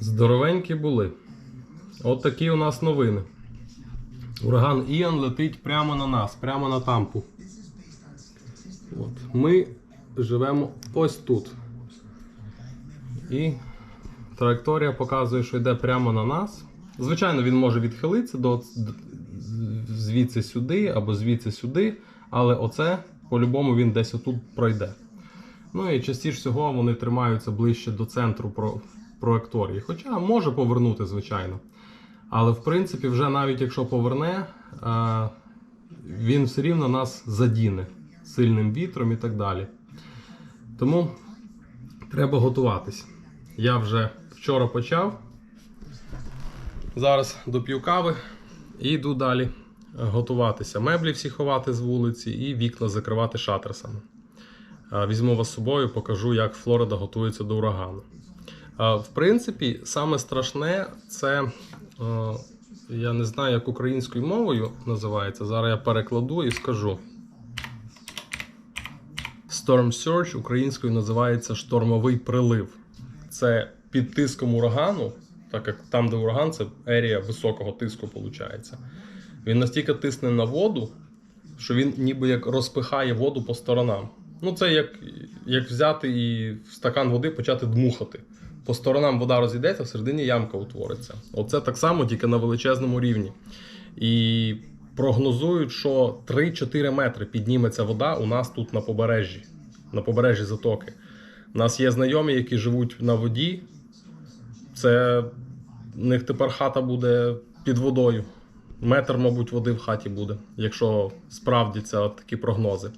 Здоровенькі були. От такі у нас новини. Ураган Іан летить прямо на нас, прямо на тампу. От. Ми живемо ось тут. І траєкторія показує, що йде прямо на нас. Звичайно, він може відхилитися до, звідси сюди або звідси сюди, але оце по-любому він десь отут пройде. Ну і частіше всього вони тримаються ближче до центру про, проекторії. Хоча може повернути, звичайно. Але в принципі, вже навіть якщо поверне, е, він все рівно нас задіне сильним вітром і так далі. Тому треба готуватись. Я вже вчора почав. Зараз доп'ю кави і йду далі готуватися. Меблі всі ховати з вулиці і вікна закривати шатресами. Е, Візьму вас з собою, покажу, як Флорида готується до урагану. В принципі, саме страшне це. е, Я не знаю, як українською мовою називається. Зараз я перекладу і скажу. Storm Surge українською називається штормовий прилив. Це під тиском урагану, так як там, де ураган, це ерія високого тиску, виходить. Він настільки тисне на воду, що він ніби як розпихає воду по сторонам. Ну, це як, як взяти і в стакан води почати дмухати. По сторонам вода розійдеться, всередині ямка утвориться. Оце так само, тільки на величезному рівні. І прогнозують, що 3-4 метри підніметься вода у нас тут на побережжі, на побережжі затоки. У нас є знайомі, які живуть на воді. Це в них тепер хата буде під водою. Метр, мабуть, води в хаті буде, якщо справдяться от такі прогнози.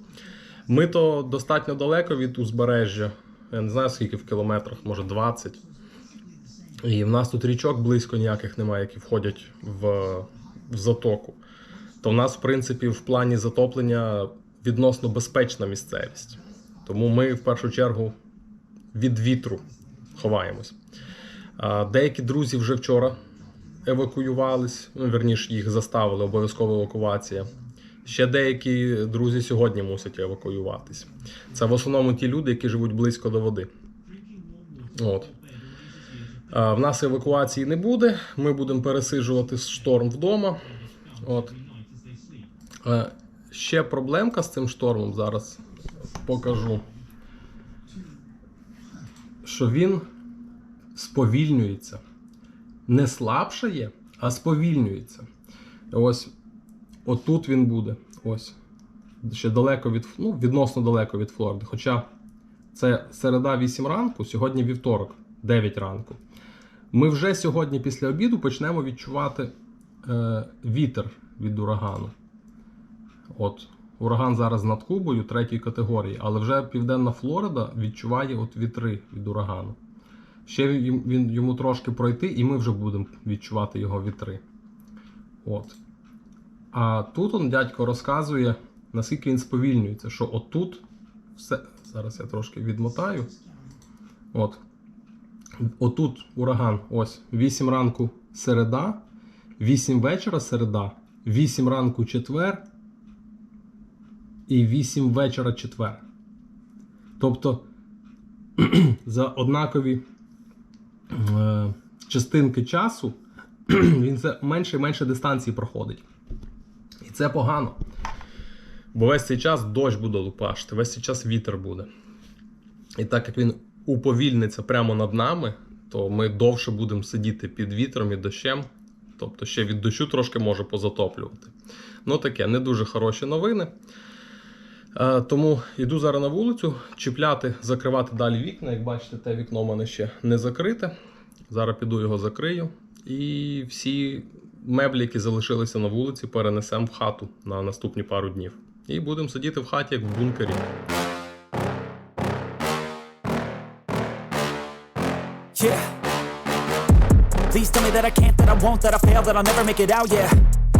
Ми то достатньо далеко від узбережжя. Я не знаю, скільки в кілометрах, може 20. І в нас тут річок близько ніяких немає, які входять в, в затоку. То в нас, в принципі, в плані затоплення відносно безпечна місцевість. Тому ми в першу чергу від вітру ховаємось. Деякі друзі вже вчора евакуювались, ну, верніше, їх заставили, обов'язкова евакуація. Ще деякі друзі сьогодні мусять евакуюватись. Це в основному ті люди, які живуть близько до води. От. В нас евакуації не буде. Ми будемо пересиджувати шторм вдома. От. Ще проблемка з цим штормом зараз покажу. Що він сповільнюється. Не слабшає, а сповільнюється. Ось отут він буде. Ось. Ще далеко від, ну, відносно далеко від Флориди. Хоча це середа 8 ранку, сьогодні вівторок, 9 ранку. Ми вже сьогодні після обіду почнемо відчувати е, вітер від урагану. От, ураган зараз над Кубою третьої категорії, але вже Південна Флорида відчуває от вітри від урагану. Ще він, він йому трошки пройти, і ми вже будемо відчувати його вітри. От. А тут он дядько розказує, наскільки він сповільнюється, що отут все. Зараз я трошки відмотаю. От. Отут ураган. Ось 8 ранку середа, 8 вечора середа, 8 ранку четвер і 8 вечора четвер. Тобто за однакові е, частинки часу він це менше і менше дистанції проходить. Це погано. Бо весь цей час дощ буде лупашити, весь цей час вітер буде. І так як він уповільниться прямо над нами, то ми довше будемо сидіти під вітром і дощем. Тобто ще від дощу трошки може позатоплювати. Ну таке, не дуже хороші новини. Е, Тому йду зараз на вулицю, чіпляти, закривати далі вікна. Як бачите, те вікно в мене ще не закрите. Зараз піду його закрию. І всі меблі, які залишилися на вулиці, перенесемо в хату на наступні пару днів. І будемо сидіти в хаті, як в бункері. Yeah. Please tell me that I can't, that I won't, that I fail, that I'll never make it out, yeah.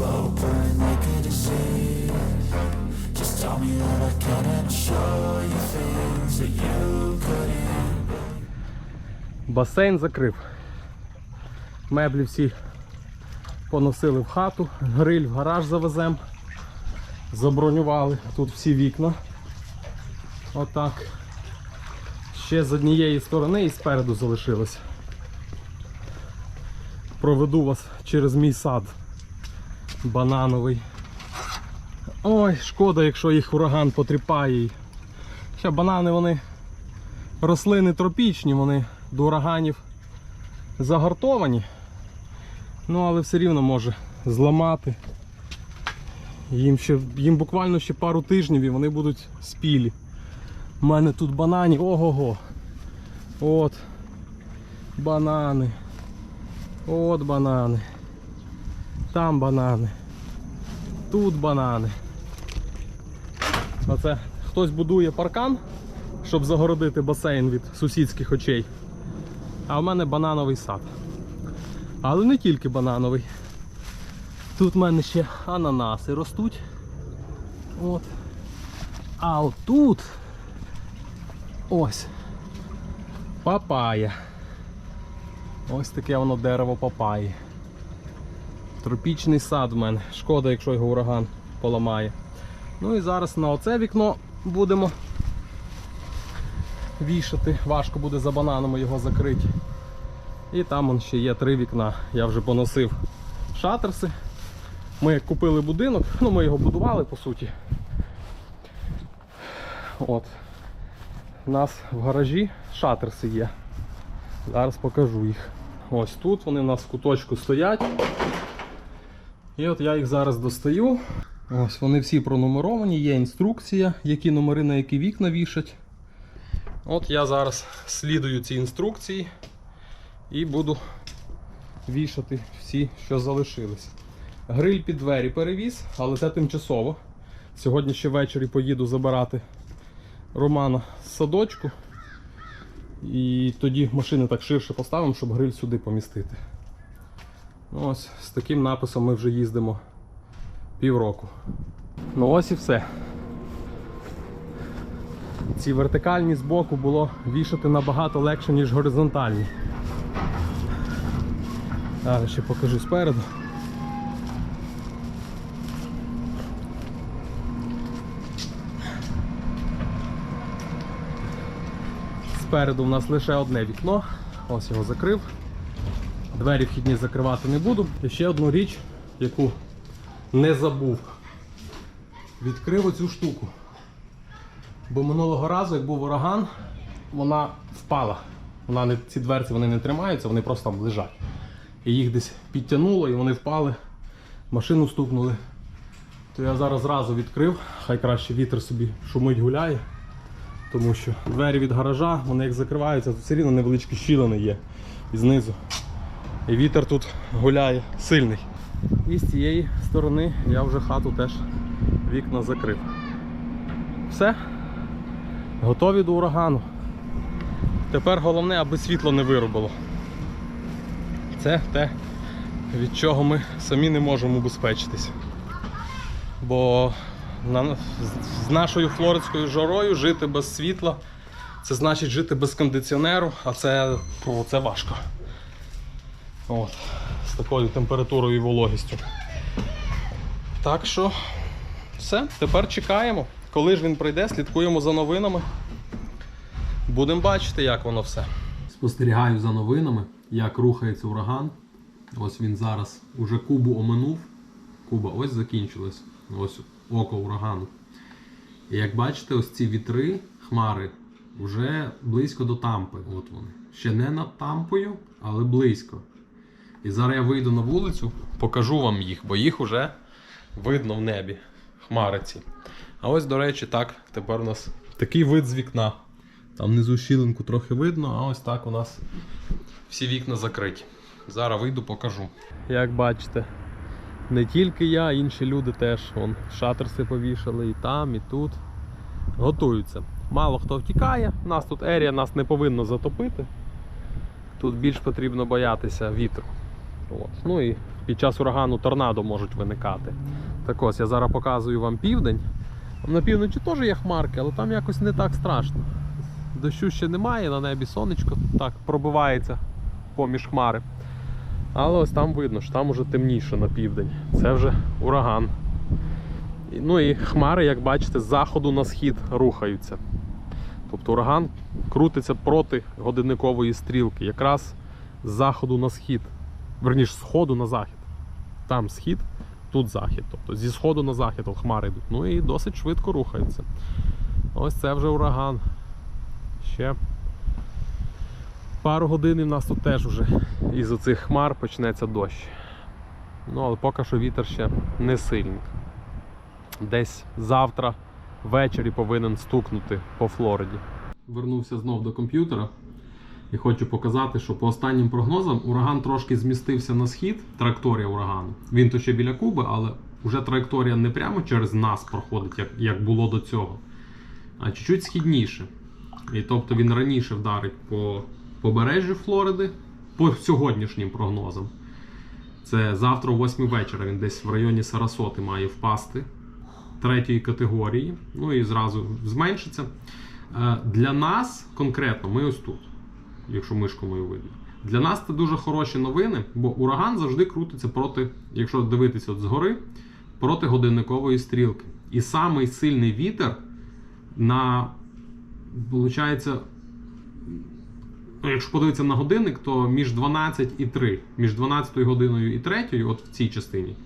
Slow burn like a disease. Just tell me that I can show you things that you couldn't. Басейн закрив. Меблі всі поносили в хату, гриль в гараж завезем. Забронювали тут всі вікна. Отак. Ще з однієї сторони і спереду залишилось. Проведу вас через мій сад банановий. Ой, шкода, якщо їх ураган потріпає. Ще банани вони рослини тропічні, вони до ураганів загартовані. Ну, але все рівно може зламати. Їм, ще, їм буквально ще пару тижнів і вони будуть спілі. У мене тут банані, ого-го. От. Банани. От банани. Там банани. Тут банани. Оце хтось будує паркан, щоб загородити басейн від сусідських очей. А в мене банановий сад. Але не тільки банановий. Тут в мене ще ананаси ростуть. От. А отут ось папая. Ось таке воно дерево папаї. Тропічний сад в мене. Шкода, якщо його ураган поламає. Ну і зараз на оце вікно будемо вішати. Важко буде за бананами його закрити. І там он ще є три вікна. Я вже поносив шатерси. Ми купили будинок, ну ми його будували по суті. От. У нас в гаражі шатерси є. Зараз покажу їх. Ось тут вони у нас в куточку стоять. І от я їх зараз достаю. Ось вони всі пронумеровані, є інструкція, які номери на які вікна вішать. От я зараз слідую ці інструкції і буду вішати всі, що залишились. Гриль під двері перевіз, але це тимчасово. Сьогодні ще ввечері поїду забирати Романа з садочку. І тоді машини так ширше поставимо, щоб гриль сюди помістити. Ну, ось з таким написом ми вже їздимо півроку. Ну ось і все. Ці вертикальні збоку було вішати набагато легше, ніж горизонтальні. Зараз ще покажу спереду. Спереду у нас лише одне вікно. Ось його закрив. Двері вхідні закривати не буду. І ще одну річ, яку не забув. Відкрив оцю штуку. Бо минулого разу, як був ураган, вона впала. Вона не, ці дверці вони не тримаються, вони просто там лежать. І їх десь підтягнуло і вони впали, машину стукнули. То я зараз зразу відкрив, хай краще вітер собі шумить гуляє. Тому що двері від гаража, вони як закриваються, то все рівно невеличкі щілини є і знизу. І вітер тут гуляє сильний. І з цієї сторони я вже хату теж вікна закрив. Все. Готові до урагану. Тепер головне, аби світло не вирубило. Це те, від чого ми самі не можемо убезпечитись. Бо з- нашою флоридською жарою жити без світла це значить жити без кондиціонеру, а це, це важко. От, з такою температурою і вологістю. Так що все, тепер чекаємо. Коли ж він прийде, слідкуємо за новинами. Будемо бачити, як воно все. Спостерігаю за новинами, як рухається ураган. Ось він зараз уже Кубу оминув. Куба ось закінчилась. Ось око урагану. І як бачите, ось ці вітри, хмари, вже близько до тампи. От вони. Ще не над тампою, але близько. І зараз я вийду на вулицю, покажу вам їх, бо їх вже видно в небі. Хмари ці. А ось, до речі, так, тепер у нас такий вид з вікна. Там внизу щілинку трохи видно, а ось так у нас всі вікна закриті. Зараз вийду, покажу. Як бачите, не тільки я, інші люди теж вон, шатерси повішали і там, і тут. Готуються. Мало хто втікає. Нас тут ерія нас не повинно затопити. Тут більш потрібно боятися вітру. От. Ну і під час урагану торнадо можуть виникати. Так ось я зараз показую вам південь. На півночі теж є хмарки, але там якось не так страшно. Дощу ще немає, на небі сонечко так пробивається поміж хмари. Але ось там видно, що там уже темніше на південь. Це вже ураган. Ну і хмари, як бачите, з заходу на схід рухаються. Тобто ураган крутиться проти годинникової стрілки, якраз з заходу на схід. Верніше, з сходу на захід. Там схід, тут захід. Тобто зі сходу на захід хмари йдуть. Ну і досить швидко рухаються. Ось це вже ураган. Ще пару годин і в нас тут теж вже із оцих хмар почнеться дощ. Ну, але поки що вітер ще не сильний. Десь завтра ввечері повинен стукнути по Флориді. Вернувся знов до комп'ютера і хочу показати, що по останнім прогнозам ураган трошки змістився на схід, траєкторія урагану. Він то ще біля Куби, але вже траєкторія не прямо через нас проходить, як, як було до цього, а чуть-чуть східніше. І тобто він раніше вдарить по побережжю Флориди по сьогоднішнім прогнозам. Це завтра о 8 вечора він десь в районі Сарасоти має впасти третьої категорії. Ну і зразу зменшиться. Е, Для нас конкретно, ми ось тут, якщо мишку мою видно. Для нас це дуже хороші новини, бо ураган завжди крутиться проти, якщо дивитися от згори, проти годинникової стрілки. І самий сильний вітер на, виходить, ну, якщо подивитися на годинник, то між 12 і 3, між 12 годиною і 3, от в цій частині,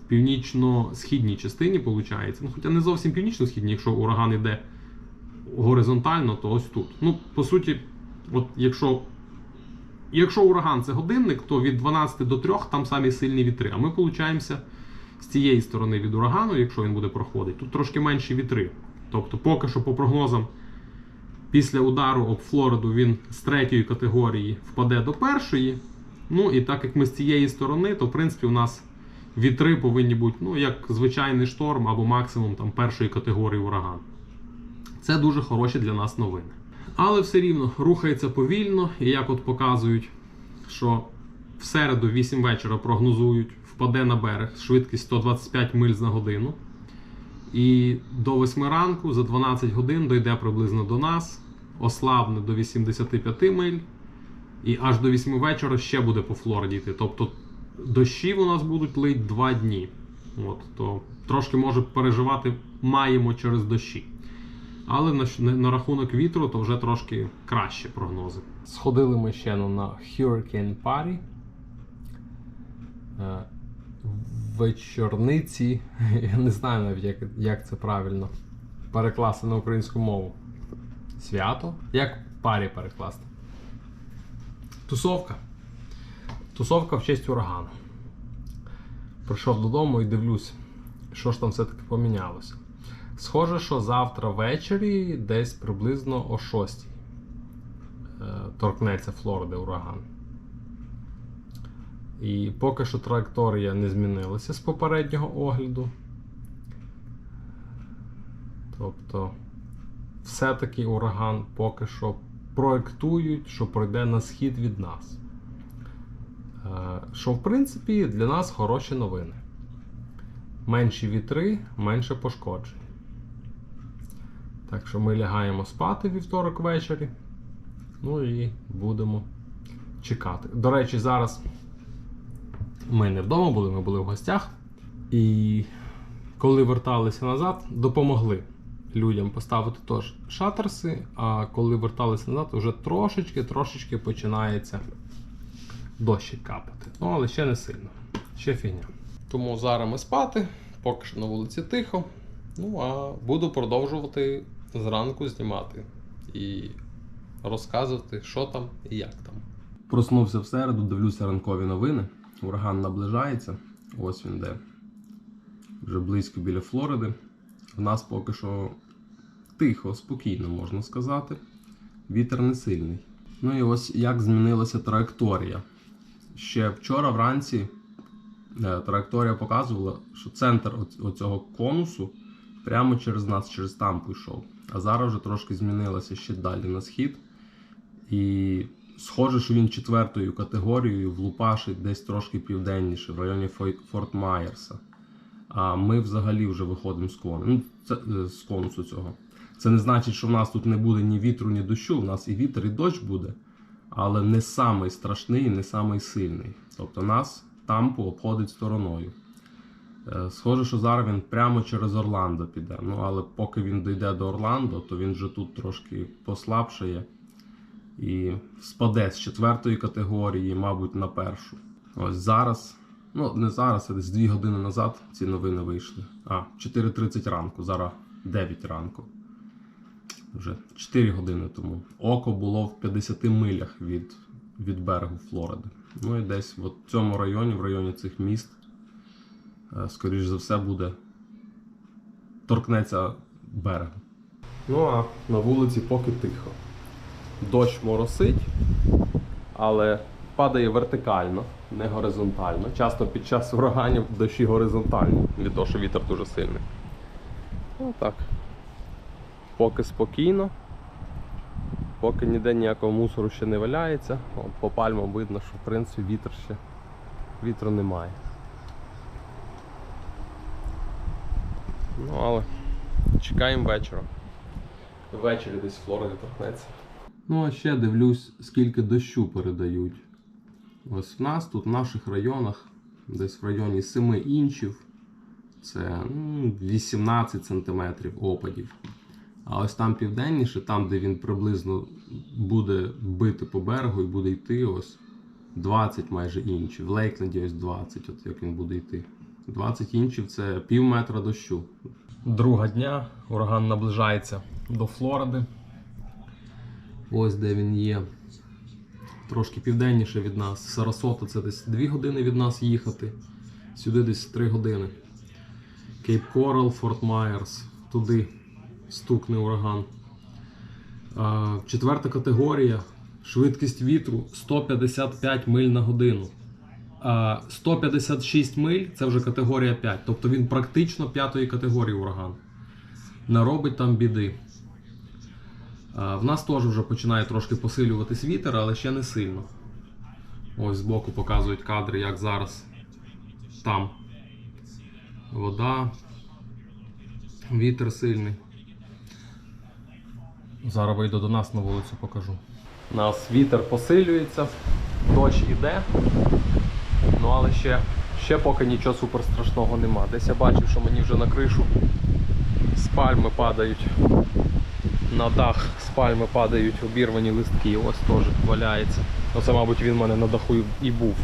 в північно-східній частині, виходить. Ну, хоча не зовсім північно-східній, якщо ураган йде горизонтально, то ось тут. Ну, по суті, от якщо, якщо ураган це годинник, то від 12 до 3 там самі сильні вітри. А ми получаємося з цієї сторони від урагану, якщо він буде проходити, тут трошки менші вітри. Тобто, поки що по прогнозам. Після удару об Флориду він з третьої категорії впаде до першої. Ну і так як ми з цієї сторони, то в принципі у нас вітри повинні бути ну, як звичайний шторм або максимум там, першої категорії ураган. Це дуже хороші для нас новини. Але все рівно рухається повільно, і як от показують, що в середу, 8 вечора, прогнозують, впаде на берег швидкість 125 миль на годину. І до 8 ранку за 12 годин дойде приблизно до нас, ослабне до 85 миль, і аж до 8 вечора ще буде по Флориді. Тобто дощі у нас будуть лить 2 дні. От, то трошки може переживати маємо через дощі. Але на, на, рахунок вітру, то вже трошки краще прогнози. Сходили ми ще на Hurricane Party. Е, вечорниці. Я не знаю навіть, як, як це правильно перекласти на українську мову. Свято? Як парі перекласти? Тусовка. Тусовка в честь урагану. Прийшов додому і дивлюсь, що ж там все-таки помінялося. Схоже, що завтра ввечері, десь приблизно о 6 е, торкнеться Флориди ураган. І поки що траєкторія не змінилася з попереднього огляду. Тобто, все-таки ураган поки що проектують, що пройде на схід від нас. Е, Що, в принципі, для нас хороші новини. Менші вітри, менше пошкоджень. Так що ми лягаємо спати вівторок ввечері. Ну і будемо чекати. До речі, зараз ми не вдома були, ми були в гостях. І коли верталися назад, допомогли людям поставити теж шатерси, а коли верталися назад, вже трошечки, трошечки починається дощик капати. Ну, але ще не сильно. Ще фігня. Тому зараз ми спати, поки що на вулиці тихо. Ну, а буду продовжувати зранку знімати і розказувати, що там і як там. Проснувся в середу, дивлюся ранкові новини. Ураган наближається. Ось він де. Вже близько біля Флориди. В нас поки що тихо, спокійно, можна сказати. Вітер не сильний. Ну і ось як змінилася траєкторія. Ще вчора вранці е, траєкторія показувала, що центр оц- оцього конусу прямо через нас, через тампу йшов. А зараз вже трошки змінилося ще далі на схід. І схоже, що він четвертою категорією влупашить десь трошки південніше, в районі Форт Майерса. А ми взагалі вже виходимо з кону. Ну, це, е, з конусу цього. Це не значить, що в нас тут не буде ні вітру, ні дощу. У нас і вітер, і дощ буде, але не самий страшний, не самий сильний. Тобто нас тампу обходить стороною. Е, Схоже, що зараз він прямо через Орландо піде. Ну, але поки він дійде до Орландо, то він вже тут трошки послабшає і спаде з четвертої категорії, мабуть, на першу. Ось зараз, ну не зараз, а десь 2 години назад ці новини вийшли. А, 4.30 ранку, зараз 9 ранку. Вже 4 години тому. Око було в 50 милях від, від берегу Флориди. Ну і десь в цьому районі, в районі цих міст, скоріш за все, буде торкнеться берегу. Ну а на вулиці поки тихо. Дощ моросить, але падає вертикально, не горизонтально. Часто під час ураганів дощі горизонтальні, від того, що вітер дуже сильний. Ну так. Поки спокійно, поки ніде ніякого мусору ще не валяється. По пальмам видно, що в принципі вітер ще вітру немає. Ну, але чекаємо вечора. Ввечері десь Флорида торкнеться. Ну, а ще дивлюсь, скільки дощу передають. Ось в нас тут, в наших районах, десь в районі 7 інчів, це ну, 18 сантиметрів опадів. А ось там південніше, там, де він приблизно буде бити по берегу і буде йти, ось 20 майже інчів. В Лейкленді ось 20, от як він буде йти. 20 інчів це пів метра дощу. Друга дня ураган наближається до Флориди. Ось де він є. Трошки південніше від нас. Сарасота це десь 2 години від нас їхати. Сюди десь 3 години. Кейп Корал, Форт Майерс. Туди стукне ураган. Четверта категорія. Швидкість вітру 155 миль на годину. А 156 миль це вже категорія 5. Тобто він практично п'ятої категорії ураган. Наробить там біди. В нас теж вже починає трошки посилюватись вітер, але ще не сильно. Ось збоку показують кадри, як зараз там вода, вітер сильний. Зараз вийду до нас на вулицю, покажу. У нас вітер посилюється, дощ іде, ну але ще, ще поки нічого супер страшного нема. Десь я бачив, що мені вже на кришу з пальми падають на дах з пальми падають обірвані листки, ось теж валяється. Оце, мабуть, він в мене на даху і був.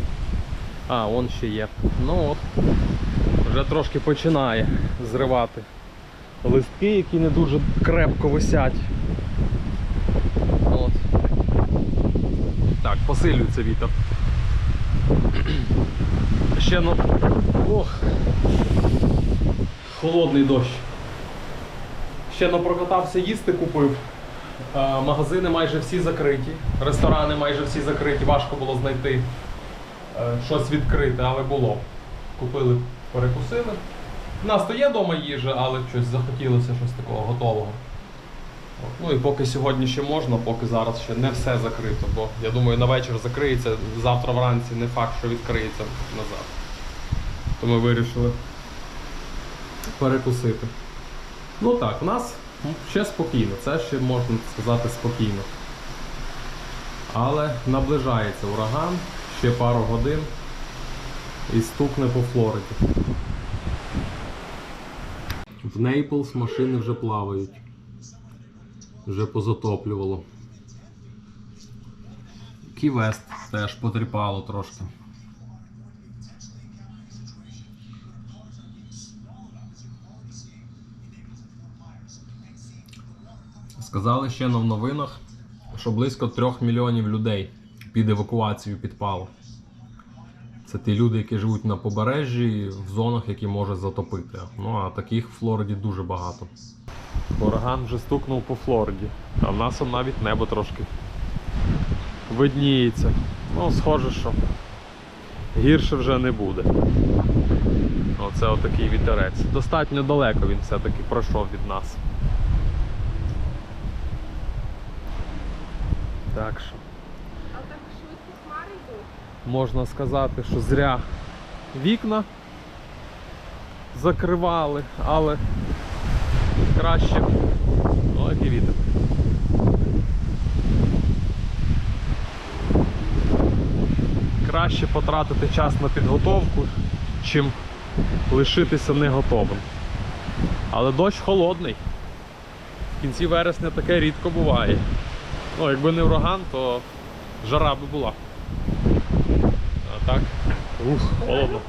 А, он ще є. Ну от, вже трошки починає зривати листки, які не дуже крепко висять. От. Так, посилюється вітер. Ще ну. Ох. Холодний дощ. Ще напрокатався їсти купив. Е, Магазини майже всі закриті, ресторани майже всі закриті, важко було знайти е, щось відкрите, але було. Купили, перекусили. У нас то є вдома їжа, але щось захотілося щось такого готового. Ну і поки сьогодні ще можна, поки зараз ще не все закрито, бо я думаю, на вечір закриється, завтра вранці не факт, що відкриється назад. То ми вирішили перекусити. Ну так, в нас ще спокійно, це ще можна сказати спокійно. Але наближається ураган, ще пару годин і стукне по Флориді. В Нейплс машини вже плавають. Вже позатоплювало. Ківест теж потріпало трошки. Сказали ще в новинах, що близько трьох мільйонів людей під евакуацію підпало. Це ті люди, які живуть на побережжі, в зонах, які може затопити. Ну а таких в Флориді дуже багато. Ураган вже стукнув по Флориді, а в нас он навіть небо трошки видніється. Ну, схоже, що гірше вже не буде. Оце отакий вітерець. Достатньо далеко він все-таки пройшов від нас. Так що. А так швидко хмари йдуть. можна сказати, що зря вікна закривали, але краще. О, який вітер. Краще потратити час на підготовку, чим лишитися не готовим. Але дощ холодний. В кінці вересня таке рідко буває. Ну, якби не ураган, то жара би була. А так. Ух, холодно.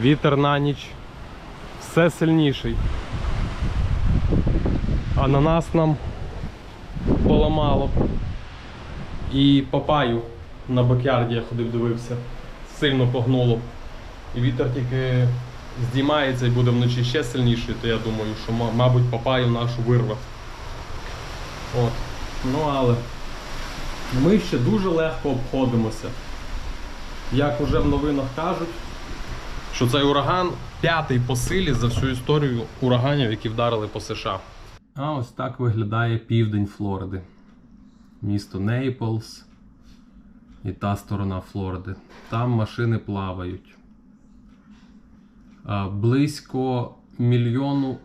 Вітер на ніч все сильніший. А на нас нам поламало. І папаю на бакярді я ходив, дивився. Сильно погнуло. І вітер тільки здіймається і буде вночі ще сильніший, то я думаю, що мабуть папаю нашу вирве. От. Ну але ми ще дуже легко обходимося. Як уже в новинах кажуть, що цей ураган п'ятий по силі за всю історію ураганів, які вдарили по США. А ось так виглядає південь Флориди. Місто Нейплс і та сторона Флориди. Там машини плавають. Близько мільйону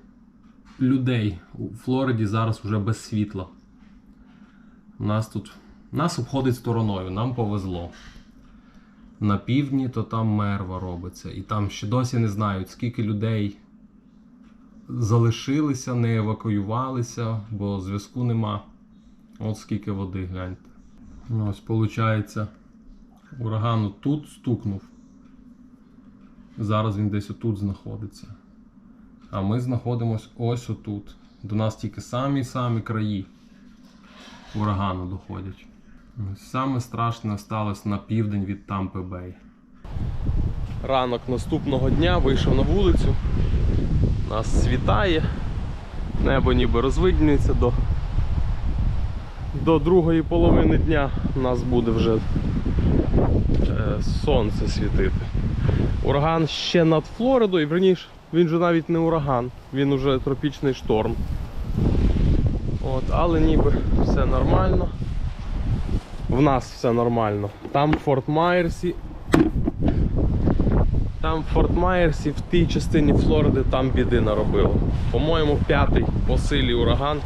людей у Флориді зараз вже без світла. Нас тут нас обходить стороною, нам повезло на півдні, то там мерва робиться. І там ще досі не знають, скільки людей залишилися, не евакуювалися, бо зв'язку нема. От скільки води, гляньте. Ну, Ось, виходить, ураган тут стукнув. Зараз він десь отут знаходиться. А ми знаходимося ось отут. До нас тільки самі-самі краї урагану доходять. Саме страшне сталося на південь від Тампи Бей. Ранок наступного дня вийшов на вулицю. Нас світає. Небо ніби розвиднюється до, до другої половини дня. У нас буде вже е, сонце світити. Ураган ще над Флоридою, верніше, він же навіть не ураган, він уже тропічний шторм. От, але ніби все нормально. В нас все нормально. Там в Форт Майерсі. Там в Форт Майерсі, в тій частині Флориди, там біди наробило. По-моєму, п'ятий по силі ураган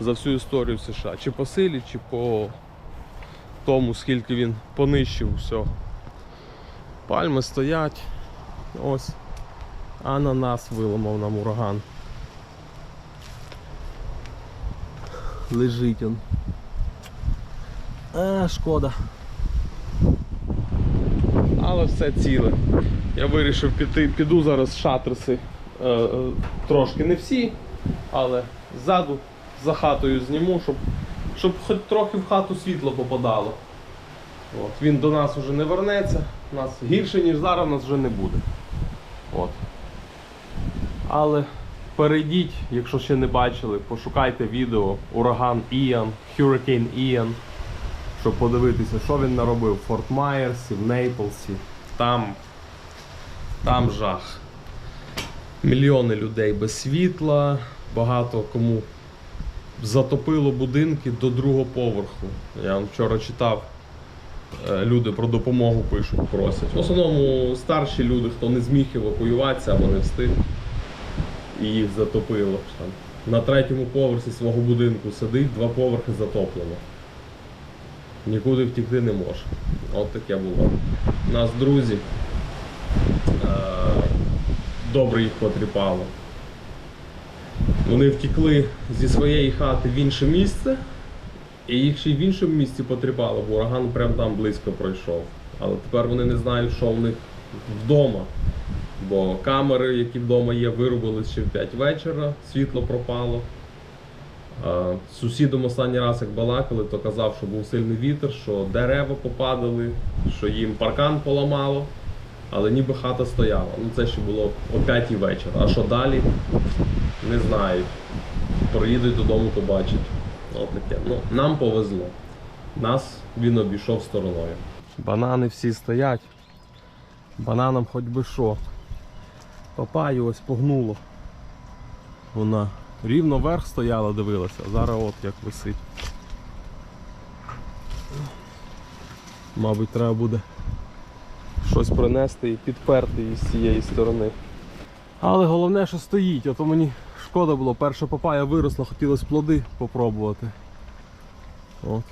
за всю історію США. Чи по силі, чи по тому, скільки він понищив все. Пальми стоять. Ось. А на нас виламав нам ураган. Лежить он. А, шкода. але все ціле. Я вирішив піти, піду зараз шатерси. Е, е, трошки не всі, але ззаду за хатою зніму, щоб, щоб хоч трохи в хату світло попадало. От. Він до нас вже не вернеться, нас гірше, ніж зараз, нас вже не буде. От. Але перейдіть, якщо ще не бачили, пошукайте відео Ураган Іан, Hurricane Ian, щоб подивитися, що він наробив в Форт Майерсі, в Нейплсі. Там, там жах. Мільйони людей без світла, багато кому затопило будинки до другого поверху. Я вчора читав. е, Люди про допомогу пишуть, просять. В основному старші люди, хто не зміг евакуюватися або не встиг, і їх затопило. На третьому поверсі свого будинку сидить, два поверхи затоплено. Нікуди втікти не може. От таке було. У нас друзі е- добре їх потріпало. Вони втекли зі своєї хати в інше місце, і їх ще й в іншому місці потріпало, бо ураган прямо там близько пройшов. Але тепер вони не знають, що в них вдома. Бо камери, які вдома є, вирубили ще в 5 вечора, світло пропало. З сусідом останній раз, як балакали, то казав, що був сильний вітер, що дерева попадали, що їм паркан поламало, але ніби хата стояла. Ну це ще було о 5 вечора. А що далі? Не знають. Приїдуть додому, побачать. От таке. Ну, нам повезло. Нас він обійшов стороною. Банани всі стоять. Бананам хоч би що. Папаю ось погнуло. Вона рівно вверх стояла, дивилася, а зараз от як висить. Мабуть, треба буде щось принести і підперти її з цієї сторони. Але головне, що стоїть, а то мені шкода було, перша папая виросла, хотілося плоди попробувати. От.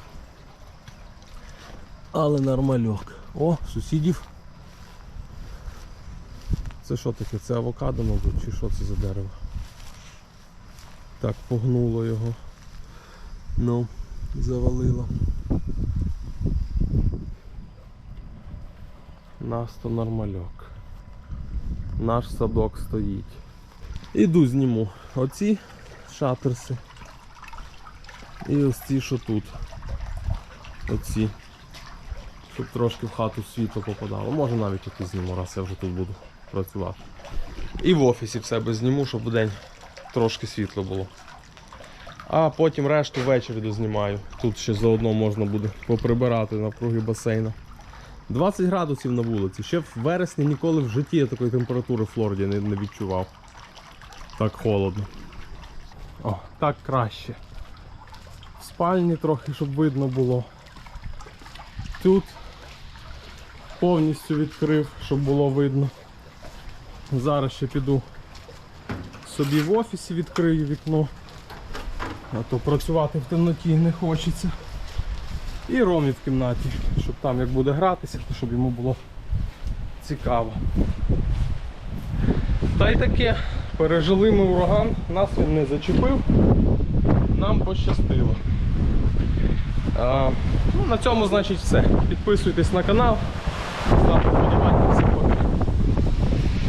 Але нормальок. О, сусідів. Це що таке? Це авокадо, мабуть, чи що це за дерево? Так, погнуло його. Ну, завалило. Нас то нормальок. Наш садок стоїть. Іду зніму оці шатерси. І ось ці, що тут. Оці. Щоб трошки в хату світло попадало. Може навіть тут зніму, раз я вже тут буду працювати. І в офісі в себе зніму, щоб вдень трошки світло було. А потім решту ввечері дознімаю. Тут ще заодно можна буде поприбирати навкруги басейна. 20 градусів на вулиці. Ще в вересні ніколи в житті я такої температури в Флориді не, не відчував. Так холодно. О, так краще. В спальні трохи, щоб видно було. Тут повністю відкрив, щоб було видно. Зараз ще піду собі в офісі відкрию вікно. А то працювати в темноті не хочеться. І Ромі в кімнаті, щоб там як буде гратися, то щоб йому було цікаво. Та й таке, пережили ми ураган, нас він не зачепив, нам пощастило. А, ну, на цьому значить все. Підписуйтесь на канал, ставте